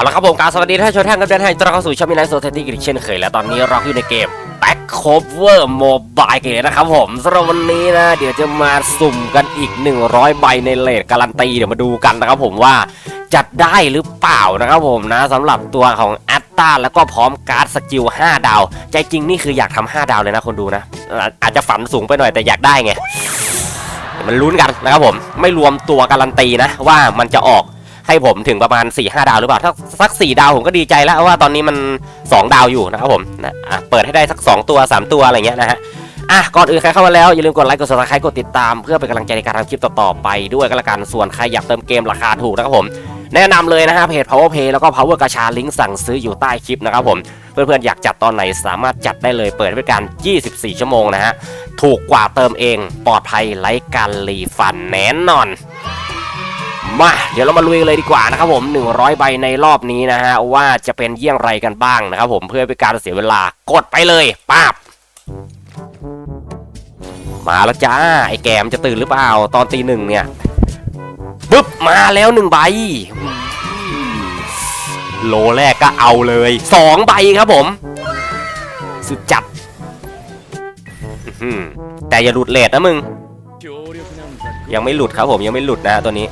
เอาละครับผมการสวัสดีท่านผู้ชมท่านกันด้วยให้ตรับเข้าสู่ช่องมิไลโซเทนตี้กันเช่นเคยและตอนนี้เราอยู่ในเกม Back Cover Mobile กันเลยนะครับผมสำหรับวันนี้นะ เดี๋ยวจะมาสุ่มกันอีก 100 ใบในเลทการันตีเดี๋ยวมาดูกันนะครับผมว่าจัดได้หรือเปล่านะครับผมนะสำหรับตัวของแอตตาแล้วก็พร้อมการ์ดสกิล 5 ดาว ใจจริงนี่คืออยากทำ5ดาวเลยนะคนดูนะ อาจจะฝันสูงไปหน่อยแต่อยากได้ไงมันลุ้นกันนะครับผมไม่รวมตัวการันตีนะว่ามันจะออก ให้ผมถึงประมาณ4 5ดาวหรือเปล่าถ้าสัก 4 ดาวผมก็ดีใจแล้วว่าตอนนี้มัน 2 ดาวอยู่นะครับผมนะอะเปิดให้ได้สัก 2 ตัว 3 ตัวอะไรเงี้ยนะฮะอะก่อนอื่นใครเข้ามาแล้ว อย่าลืมกดไลค์กด subscribe กดติดตามเพื่อเป็นกำลังใจในการทำคลิปต่อๆไปด้วยก็แล้วกันส่วนใครอยากเติมเกมราคาถูกนะครับผมแนะนำเลยนะฮะเพจ power play แล้วก็ power กาชาลิงก์สั่งซื้ออยู่ใต้คลิปนะครับผมเพื่อนๆอยากจัดตอนไหนสามารถจัดได้เลยเปิดให้บริการ 24 ชั่วโมงนะฮะถูกกว่าเติมเองปลอดภัยไร้การรีฟันแน่นอน มาเดี๋ยวเรามาลุยกันเลยดีกว่านะครับผม100 ใบในรอบนี้นะฮะว่าจะเป็นเยี่ยงไรกันบ้างนะครับผมเพื่อเป็นการเสียเวลากดไปเลยป้าบมาแล้วจ้าไอ้แกมจะตื่นหรือเปล่าตอนตีหนึ่งเนี่ยปึ๊บมาแล้วหนึ่งใบโลแรกก็เอาเลยสองใบครับผม สุดจัดแต่อย่าหลุดเลทนะมึง ยังไม่หลุดครับผมยังไม่หลุดนะตัวนี้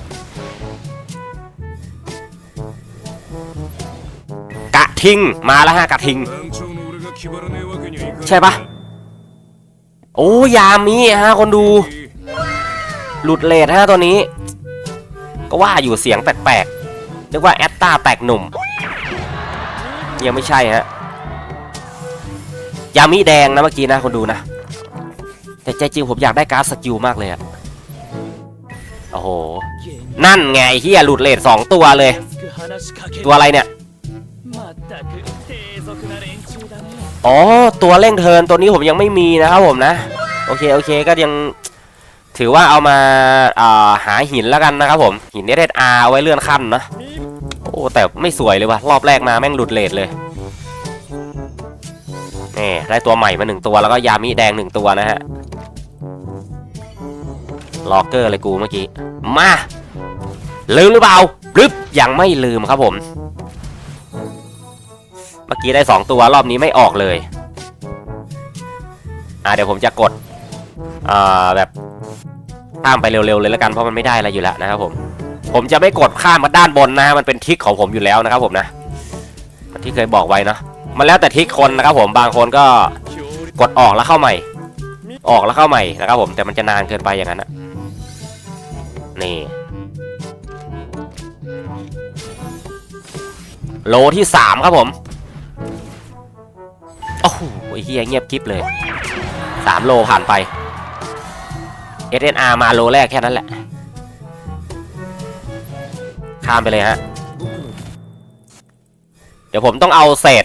ทิง มาแล้วฮะกะทิง ใช่ปะโอ้ยามีฮะคนดู หลุดเลทฮะตัวนี้ ก็ว่าอยู่เสียงแปลกๆนึกว่าแอตตาแตกหนุ่ม ยังไม่ใช่ฮะ ยามิแดงนะเมื่อกี้นะคนดูนะ แต่ใจจริงผมอยากได้การ์ดสกิลมากเลยอะโอ้โห นั่นไงเฮียหลุดเลทสองตัวเลย ตัวอะไรเนี่ย อ๋อ ตัวเร่งเทินตัวนี้ผมยังไม่มีนะครับผมนะ โอเค โอเค ก็ยังถือว่าเอามาอาหาหินแล้วกันนะครับผม หินเอสอาไว้เลื่อนขั้นนะ โอ้ แต่ไม่สวยเลยว่ะ รอบแรกมาแม่งหลุดเลทเลยนี่ได้ตัวใหม่มาหนึ่งตัวแล้วก็ยามิแดงหนึ่งตัวนะฮะล็อกเกอร์เลยกูเมื่อกี้ มา ลืมหรือเปล่ารึบยังไม่ลืมครับผม เมื่อกี้ได้สองตัวรอบนี้ไม่ออกเลย อ่าเดี๋ยวผมจะกดอ่าแบบข้ามไปเร็วๆเลยแล้วกันเพราะมันไม่ได้อะไรอยู่แล้วนะครับผมผมจะไม่กดข้ามมาด้านบนนะมันเป็นทิคของผมอยู่แล้วนะครับผมนะที่เคยบอกไว้เนาะมันแล้วแต่ทิคคนนะครับผมบางคนก็กดออกแล้วเข้าใหม่ ออกแล้วเข้าใหม่นะครับผมแต่มันจะนานเกินไปอย่างนั้นนะนี่โลที่สามครับผม โอ้โหเฮียเงียบกริบเลยสามโลผ่านไป SNR มาโลแรกแค่นั้นแหละ ข้ามไปเลยฮะ เดี๋ยวผมต้องเอาเศษ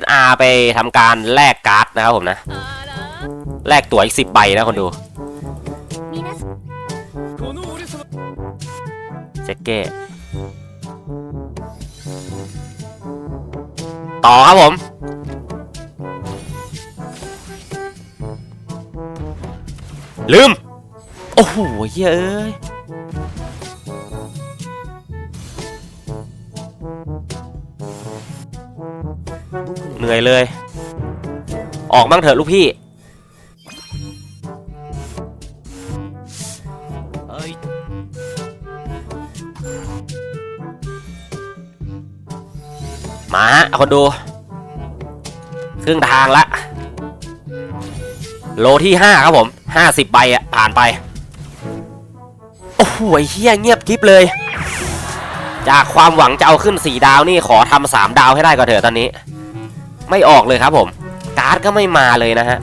SR ไปทำการแลกการ์ดนะครับผมนะ แลกตั๋วอีกสิบใบนะคนดูเซ็กเก้ต่อครับผม ลืม โอ้โหเหี้ยเอ้ยเหนื่อยเลย ออกบ้างเถอะลูกพี่มาฮะคนดู ครึ่งทางละ โลที่ห้าครับผม ห้าสิบใบอะผ่านไป โอ้โหเฮี้ยเงียบกิฟเลย จากความหวังจะเอาขึ้นสี่ดาวนี่ขอทำสามดาวให้ได้ก่อนเถอะตอนนี้ ไม่ออกเลยครับผม การ์ดก็ไม่มาเลยนะฮะ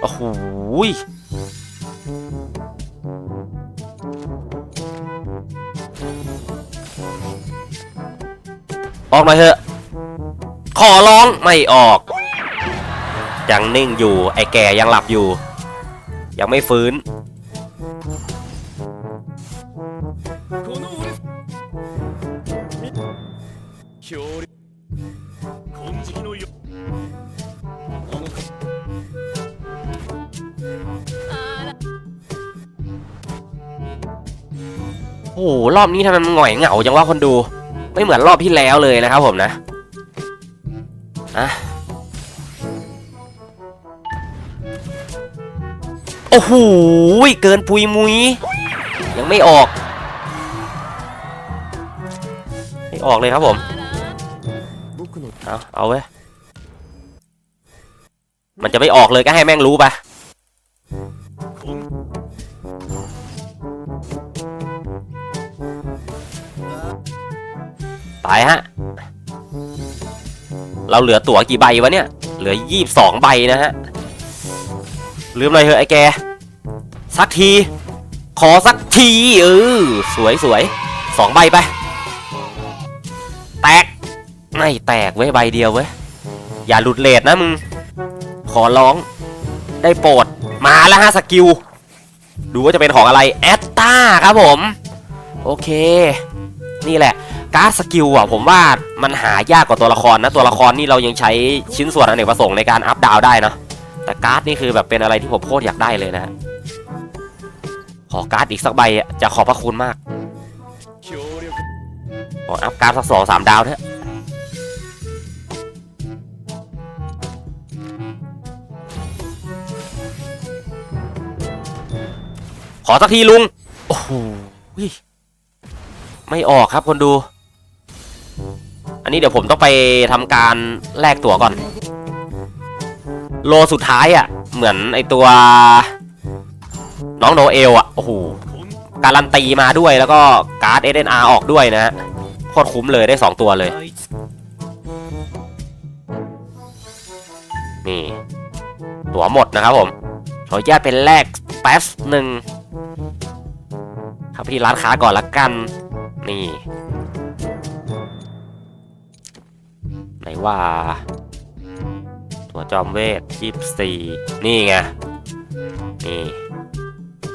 โอ้โห ออกหน่อยเถอะ ขอร้องไม่ออก ยังนิ่งอยู่ ไอ้แก่ยังหลับอยู่ ยังไม่ฟื้น โอ้รอบนี้ทำไมมันหงอยเหงาจังวะคนดู ไม่เหมือนรอบที่แล้วเลยนะครับผมนะอะโอ้โหเกินปุยมุย ยังไม่ออก ไม่ออกเลยครับผม เอาเอาเว้ยมันจะไม่ออกเลยก็ให้แม่งรู้ไปายฮะ เราเหลือตั๋วกี่ใบวะเนี่ย เหลือยี่บสองใบนะฮะ ลืมเลยเถอะไอ้แก สักที ขอสักทีเออสวยสวยสองใบไป แตก ไม่แตกเว้ยใบเดียวเว้ย อย่าหลุดเลทนะมึง ขอร้อง ได้โปรด มาแล้วฮะสกิล ดูว่าจะเป็นของอะไร แอตตาครับผม โอเค นี่แหละ การ์ดสกิลอะผมว่ามันหายากกว่าตัวละครนะตัวละครนี่เรายังใช้ชิ้นส่วนอเนกประสงค์ในการอัพดาวได้นะแต่การ์ดนี่คือแบบเป็นอะไรที่ผมโคตรอยากได้เลยนะขอการ์ดอีกสักใบจะขอบพระคุณมากขออัพการ์ดสักสองสามดาวเถอะขอสักทีลุง โอ้โหไม่ออกครับคนดู อันนี้เดี๋ยวผมต้องไปทำการแลกตั๋วก่อน โลสุดท้ายอะ่ะ เหมือนไอตัว น้องโนเอลอะ โอ้โห การันตีมาด้วยแล้วก็การ์ด SNR ออกด้วยนะฮะโคตรคุ้มเลยได้ 2 ตัวเลย นี่ ตั๋วหมดนะครับผม ขออนุญาตเป็นแรกแป๊บหนึ่งครับพี่ร้านค้าก่อนละกัน นี่ ว่า ตัวจอมเวทยี่สี่นี่ไง นี่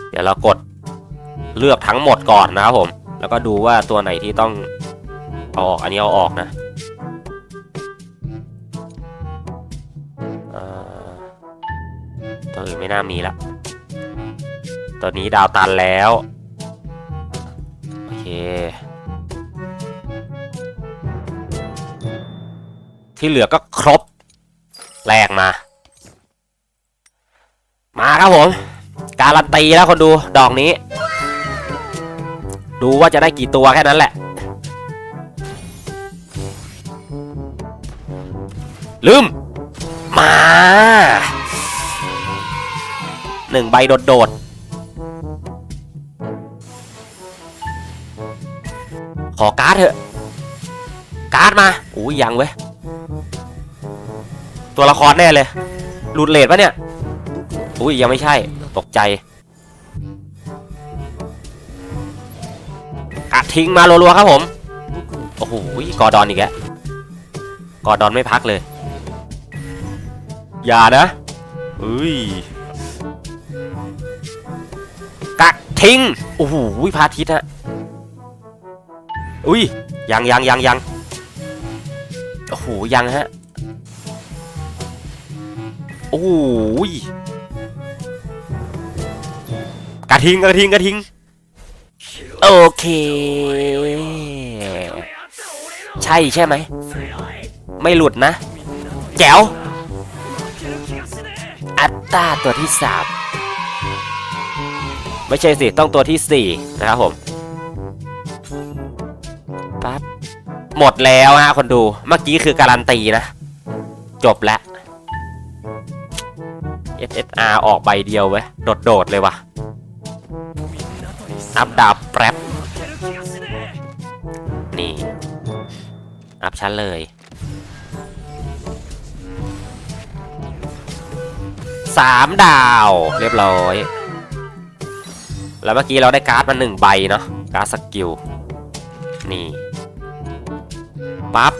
เดี๋ยวเรากดเลือกทั้งหมดก่อนนะครับผม แล้วก็ดูว่าตัวไหนที่ต้องเอาออก อันนี้เอาออกนะตัวอื่นไม่น่ามีละ ตัวนี้ดาวตันแล้ว ที่เหลือก็ครบแลกมา มาครับผม การันตีแล้วคนดูดอกนี้ ดูว่าจะได้กี่ตัวแค่นั้นแหละ ลืม มาหนึ่งใบโดดๆขอการ์ดเถอะ การ์ดมาอุ้ยยังเว้ย ตัวละครแน่เลยหลุดเลทปะเนี่ย อุ้ยยังไม่ใช่ ตกใจกัดทิ้งมารัวๆครับผม โอ้โหกอดอนอีกแล้วกอดอนไม่พักเลย อย่านะอุ้ยกักทิ้ง โอ้โหพาทิตฮะ อุ้ยยังยังยังยังโอ้โหยังฮะ โอ้โหกระทิงกระทิงกระทิง โอเค ใช่ใช่ไหม ไม่หลุดนะ แจ๋ว อัตตาตัวที่สามไม่ใช่สิ ต้องตัวที่สี่นะครับผมปั๊บหมดแล้วฮะคนดู เมื่อกี้คือการันตีนะ จบแล้ว SSR ออกใบเดียวเว้ย โดด ๆ เลยว่ะ อัพดาบแป๊บนี่ อัพชั้นเลย สามดาวเรียบร้อย แล้วเมื่อกี้เราได้การ์ดมาหนึ่งใบเนาะ การ์ดสกิล นี่ ปั๊บ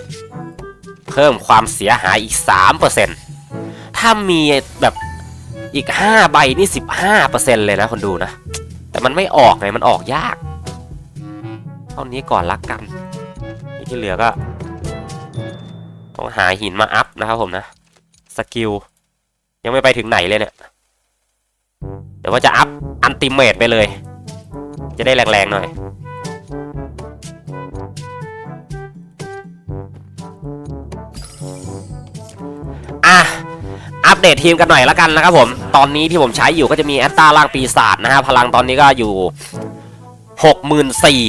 เพิ่มความเสียหายอีก 3%ถ้ามีแบบ อีก 5 ใบนี่ 15%เลยนะคนดูนะ แต่มันไม่ออกไงมันออกยาก เท่านี้ก่อนละกันที่เหลือก็ ต้องหาหินมาอัพนะครับผมนะ สกิล ยังไม่ไปถึงไหนเลยเนี่ย เดี๋ยวว่าจะอัพอันติเมตไปเลย จะได้แรงๆหน่อย เดตทีมกันหน่อยละกันนะครับผม ตอนนี้ที่ผมใช้อยู่ก็จะมีแอตตาล่างปีศาจนะฮะ พลังตอนนี้ก็อยู่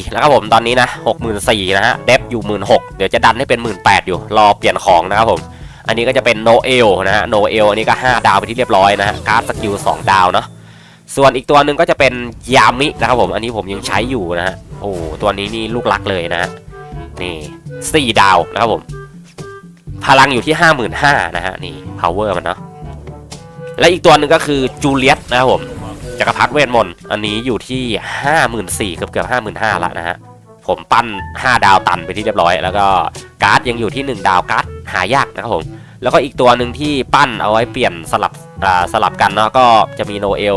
64,000นะครับผมตอนนี้นะ64,000นะฮะ เดฟอยู่16,000เดี๋ยวจะดันให้เป็น18,000อยู่ รอเปลี่ยนของนะครับผม อันนี้ก็จะเป็นโนเอลนะฮะ โนเอลอันนี้ก็5ดาวไปที่เรียบร้อยนะฮะ การ์ดสกิล2ดาวเนาะ ส่วนอีกตัวหนึ่งก็จะเป็นยามินะครับผม อันนี้ผมยังใช้อยู่นะฮะ โอ้ตัวนี้นี่ลูกรักเลยนะฮะ นี่4ดาวนะครับผมพลังอยู่ที่ 55,000นะฮะ นี่ power มันเนาะ และอีกตัวหนึ่งก็คือจูเลียตนะครับผมจักรพรรดิเวทมนต์อันนี้อยู่ที่ 54,000เกือบเกือบ55,000ละนะฮะผมปั้น 5 ดาวตันไปที่เรียบร้อย แล้วก็การ์ดยังอยู่ที่ 1 ดาวการ์ดหายากนะครับผมแล้วก็อีกตัวหนึ่งที่ปั้นเอาไว้เปลี่ยนสลับอ่าสลับกันเนาะก็จะมีโนเอล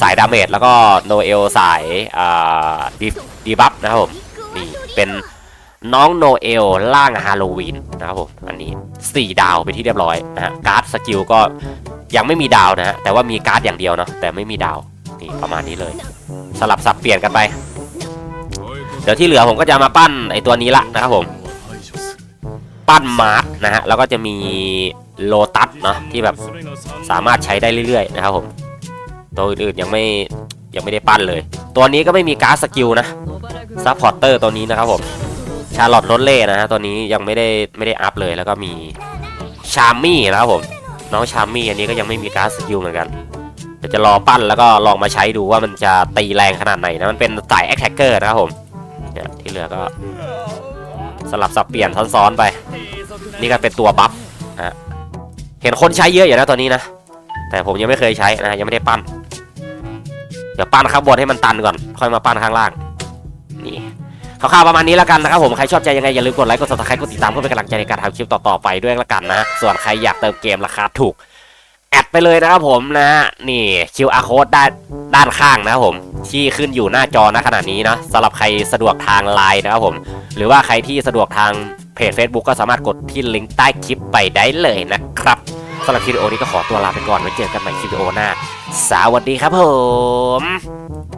สายดาเมจแล้วก็โนเอลสายอ่าดีดีบัฟนะครับผมนี่เป็นน้องโนเอลล่างฮาโลวีนนะครับผมอันนี้ 4 ดาวไปที่เรียบร้อยนะฮะการ์ดสกิลก็ ยังไม่มีดาวนะฮะแต่ว่ามีการ์ดอย่างเดียวเนาะแต่ไม่มีดาวนี่ประมาณนี้เลย สลับสับเปลี่ยนกันไป เดี๋ยวที่เหลือผมก็จะมาปั้นไอตัวนี้ละนะครับผม ปั้นมาร์ทนะฮะแล้วก็จะมีโลตัสเนาะที่แบบสามารถใช้ได้เรื่อยๆนะครับผมตัวอื่นๆยังไม่ยังไม่ได้ปั้นเลย ตัวนี้ก็ไม่มีการ์ดสกิลนะซัพพอร์เตอร์ตัวนี้นะครับผมชาร์ลอตรถเล่นะฮะตัวนี้ยังไม่ได้ไม่ได้อัพเลยแล้วก็มีชาร์มี่นะครับผม น้องชาร์มี่อันนี้ก็ยังไม่มีการ์ดสกิลเหมือนกันเดี๋ยวจะรอปั้นแล้วก็ลองมาใช้ดูว่ามันจะตีแรงขนาดไหนนะมันเป็นสายแอคแท็กเกอร์นะครับผมเนี่ยที่เหลือก็สลับสับเปลี่ยนซ้อนๆไป นี่ก็เป็นตัวบัฟนะเห็นคนใช้เยอะอยู่นะตัวนี้นะ แต่ผมยังไม่เคยใช้นะยังไม่ได้ปั้น เดี๋ยวปั้นข้างบนให้มันตันก่อน ค่อยมาปั้นข้างล่าง คร่าวประมาณนี้แล้วกันนะครับผม ใครชอบใจยังไงอย่าลืมกดไลค์ กด subscribe กดติดตามเพื่อเป็นกำลังใจในการทำคลิปต่อๆไปด้วยละกันนะ ส่วนใครอยากเติมเกมราคาถูก แอดไปเลยนะครับผมนะ นี่ QR code ด้านด้านข้างนะครับผม ที่ขึ้นอยู่หน้าจอณขณะนี้นะสำหรับใครสะดวกทางไลน์นะครับผม หรือว่าใครที่สะดวกทางเพจ Facebook ก็สามารถกดที่ลิงก์ใต้คลิปไปได้เลยนะครับสำหรับคลิปวิดีโอนี้ก็ขอตัวลาไปก่อนไว้เจอกันใหม่คลิปวิดีโอหน้า สวัสดีครับผม「